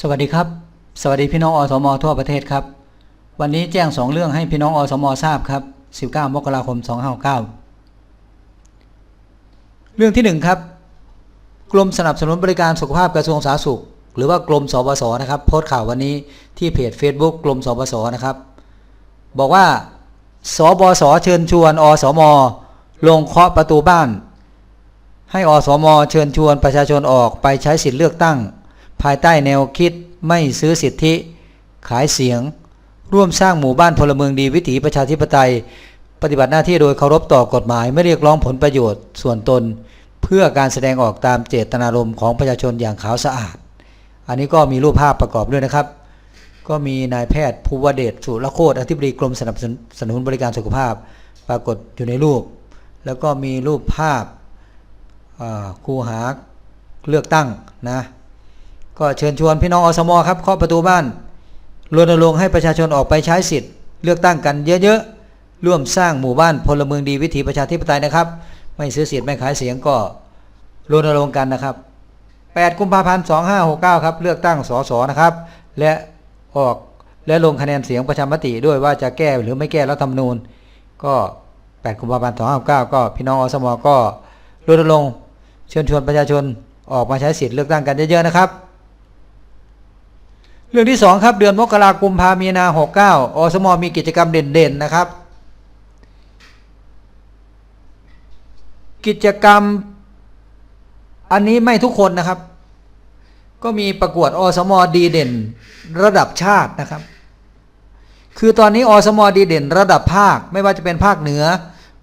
สวัสดีครับ สวัสดีพี่น้องอสมทั่วประเทศครับ วันนี้แจ้งสองเรื่องให้พี่น้องอสมทราบครับ 19 มกราคม 2569เรื่องที่หนึ่งครับ กรมสนับสนุนบริการสุขภาพกระทรวงสาธารณสุข หรือว่ากรมสบสนะครับ โพสต์ข่าววันนี้ที่เพจ Facebook กรมสบสนะครับ บอกว่า สบสเชิญชวน อสม ลงเคาะประตูบ้าน ให้อสม เชิญชวนประชาชนออกไปใช้สิทธิเลือกตั้ง ภายใต้แนวคิดไม่ซื้อสิทธิ ขายเสียง ร่วมสร้างหมู่บ้านพลเมืองดีวิถีประชาธิปไตย ปฏิบัติหน้าที่โดยเคารพต่อกฎหมายไม่เรียกร้องผลประโยชน์ ส่วนตน เพื่อการแสดงออกตามเจตนารมณ์ของประชาชนอย่างขาวสะอาด อันนี้ก็มีรูปภาพประกอบด้วยนะครับ ก็มีนายแพทย์ภูวเดชสุรโคตรอธิบดีกรมสนับสนุนบริการสุขภาพ ปรากฏอยู่ในรูป แล้วก็มีรูปภาพาคูหาเลือกตั้งนะ ก็เชิญชวนพี่น้องอสมอครับเคาะประตูบ้านรณรงค์ให้ประชาชนออกไปใช้สิทธิ์ เลือกตั้งกันเยอะๆ ร่วมสร้างหมู่บ้านพลเมืองดีวิถีประชาธิปไตยนะครับ ไม่ซื้อสิทธิ์ไม่ขายเสียงก็รณรงค์กันนะครับ 8 กุมภาพันธ์2569 ครับ เลือกตั้งสสนะครับ และออกและลงคะแนนเสียงประชามติด้วยว่าจะแก้หรือไม่แก้รัฐธรรมนูญ ก็ 8 กุมภาพันธ์2569 ก็พี่น้องอสมก็รณรงค์เชิญชวนประชาชนออกมาใช้สิทธิ์เลือกตั้งกันเยอะๆนะครับ เรื่องที่สองครับ เดือนมกราคมพามีนาหกเก้าอสมมีกิจกรรมเด่นๆนะครับ กิจกรรมอันนี้ไม่ทุกคนนะครับ ก็มีประกวดอสมดีเด่นระดับชาตินะครับ คือตอนนี้อสมดีเด่นระดับภาคไม่ว่าจะเป็นภาคเหนือ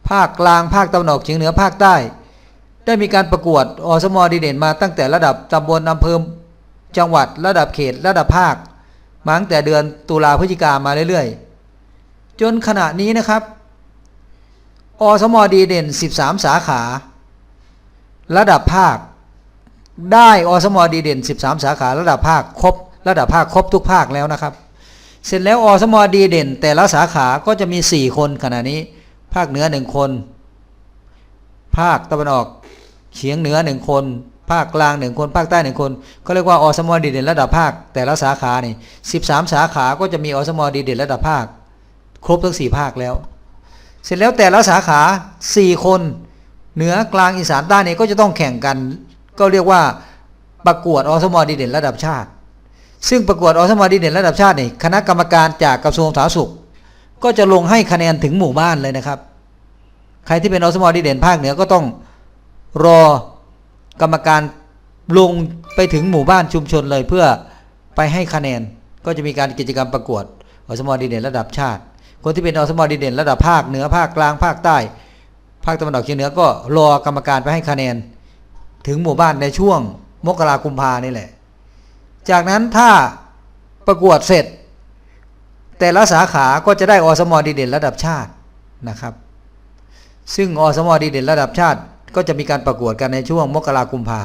ภาคกลางภาคตะวันออกเฉียงเหนือภาคใต้ ได้มีการประกวดอสมดีเด่นมาตั้งแต่ระดับตำบลอำเภอ จังหวัดระดับเขตระดับภาคมาตั้งแต่เดือนตุลาพฤศจิกามาเรื่อยๆ จนขณะนี้นะครับ อสมดีเด่น 13 สาขา ระดับภาค ได้อสมดีเด่น 13 สาขาระดับภาคครบระดับภาคครบทุกภาคแล้วนะครับ เสร็จแล้วอสมดีเด่น แต่ละสาขาก็จะมี 4 คนขณะนี้ ภาคเหนือหนึ่งคน ภาคตะวันออกเฉียงเหนือหนึ่งคน ภาคกลางหนึ่งคน ภาคใต้หนึ่งคนก็เรียกว่าอสมดีเด่นระดับภาค แต่ละสาขานี่13สาขาก็จะมีอสมดีเด่นระดับภาค ครบทั้ง4ภาคแล้ว เสร็จแล้วแต่ละสาขา4คนเหนือกลางอีสานใต้เนี่ยก็จะต้องแข่งกัน ก็เรียกว่าประกวดอสมดีเด่นระดับชาติ ซึ่งประกวดอสมดีเด่นระดับชาตินี่คณะกรรมการจากกระทรวงสาธารณสุข ก็จะลงให้คะแนนถึงหมู่บ้านเลยนะครับ ใครที่เป็นอสมดีเด่นภาคเหนือก็ต้องรอ กรรมการลงไปถึงหมู่บ้านชุมชนเลยเพื่อไปให้คะแนน ก็จะมีการกิจกรรมประกวดอสมดีเด่นระดับชาติ คนที่เป็นอสมดีเด่นระดับภาคเหนือภาคกลางภาคใต้ ภาคตะวันออกเฉียงเหนือก็รอกรรมการไปให้คะแนน ถึงหมู่บ้านในช่วงมกรากุมภานี่แหละ จากนั้นถ้าประกวดเสร็จ แต่ละสาขาก็จะได้อสมดีเด่นระดับชาตินะครับ ซึ่งอสมดีเด่นระดับชาติ ก็จะมีการประกวดกันในช่วงมกรากุมภา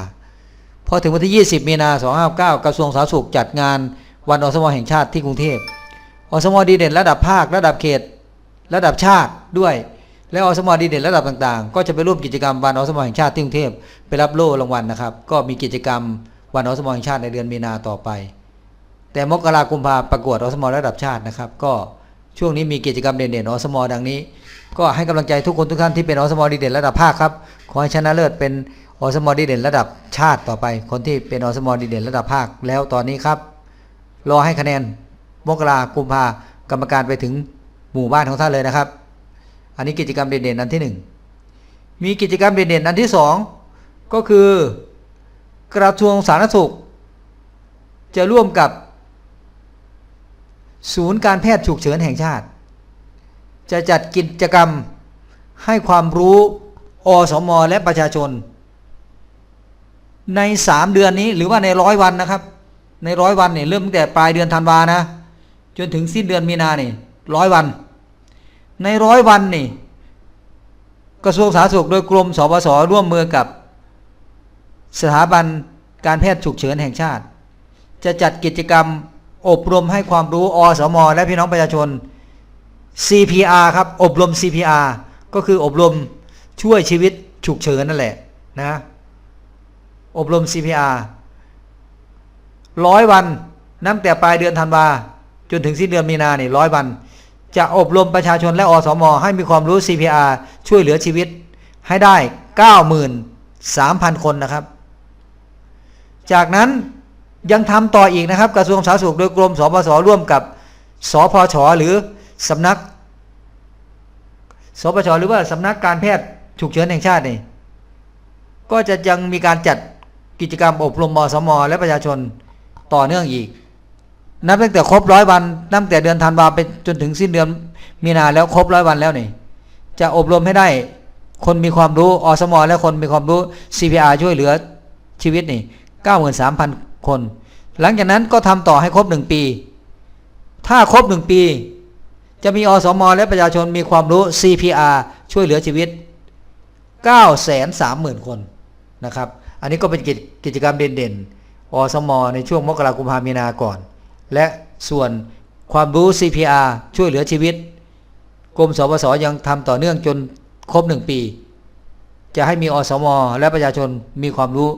พอถึงวันที่ 20 มีนา259 กระทรวงสาธารณสุขจัดงานวันอสมแห่งชาติที่กรุงเทพอสมดีเด่นระดับภาค ระดับเขต ระดับชาติด้วย และอสมดีเด่นระดับต่างๆ ก็จะไปร่วมกิจกรรมวันอสมแห่งชาติที่กรุงเทพไปรับโล่รางวัลนะครับ ก็มีกิจกรรมวันอสมแห่งชาติในเดือนมีนาต่อไป แต่มกรากุมภาประกวดอสมระดับชาตินะครับ ก็ ช่วงนี้มีกิจกรรมเด่นๆอสมดังนี้ ก็ให้กำลังใจทุกคนทุกท่านที่เป็นอสมดีเด่นระดับภาคครับ ขอให้ชนะเลิศเป็นอสมดีเด่นระดับชาติต่อไป คนที่เป็นอสมดีเด่นระดับภาคแล้วตอนนี้ครับ รอให้คะแนนมกรากุมภากรรมการไปถึงหมู่บ้านของท่านเลยนะครับ อันนี้กิจกรรมเด่นๆอันที่หนึ่งมีกิจกรรมเด่นๆอันที่สองก็คือกระทรวงสาธารณสุข จะร่วมกับ ศูนย์การแพทย์ฉุกเฉินแห่งชาติ จะจัดกิจกรรมให้ความรู้อสมและประชาชน ในสามเดือนนี้หรือว่าในร้อยวันนะครับ ในร้อยวันเนี่ยเริ่มตั้งแต่ปลายเดือนธันวานะ จนถึงสิ้นเดือนมีนาเนี่ยร้อยวัน ในร้อยวันนี่กระทรวงสาธารณสุขโดยกรมสปสร่วมมือกับสถาบันการแพทย์ฉุกเฉินแห่งชาติ จะจัดกิจกรรม อบรมให้ความรู้อสม และพี่น้องประชาชน CPR ครับ อบรม CPR ก็คืออบรมช่วยชีวิตฉุกเฉินนั่นแหละนะอบรม CPR ร้อยวันนับแต่ปลายเดือนธันวาจนถึงสิ้นเดือนมีนาเนี่ยร้อยวัน จะอบรมประชาชนและอสม ให้มีความรู้ CPR ช่วยเหลือชีวิตให้ได้ 93,000 คนนะครับ จากนั้น ยังทำต่ออีกนะครับ กระทรวงสาธารณสุขโดยกรมสปสร่วมกับสพชหรือสำนักสปชหรือว่าสำนักการแพทย์ฉุกเฉินแห่งชาตินี่ก็จะยังมีการจัดกิจกรรมอบรมมสม และประชาชนต่อเนื่องอีก นับตั้งแต่ครบร้อยวันนับตั้งแต่เดือนธันวาไปจนถึงสิ้นเดือนมีนาแล้วครบร้อยวันแล้วนี่จะอบรมให้ได้คนมีความรู้อสม และคนมีความรู้ CPR ช่วยเหลือชีวิตนี่ 93,000 คน หลังจากนั้นก็ทำต่อให้ครบหนึ่งปี ถ้าครบหนึ่งปี จะมีอสมและประชาชนมีความรู้ CPR ช่วยเหลือชีวิต 930,000 คนนะครับ อันนี้ก็เป็นกิจกจกรรมเด่นๆ อสม ในช่วงมกราคมกุมภามีนาก่อน และส่วนความรู้ CPR ช่วยเหลือชีวิต กรมสปสยังทำต่อเนื่องจนครบหนึ่งปี จะให้มีอสม และประชาชนมีความรู้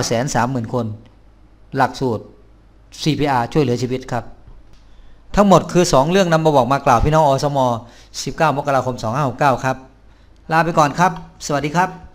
930,000 คน หลักสูตร CPR ช่วยเหลือชีวิตครับ ทั้งหมดคือ 2 เรื่องนำมาบอกมากล่าวพี่น้องอสม 19 มกราคม 2569 ครับ ลาไปก่อนครับ สวัสดีครับ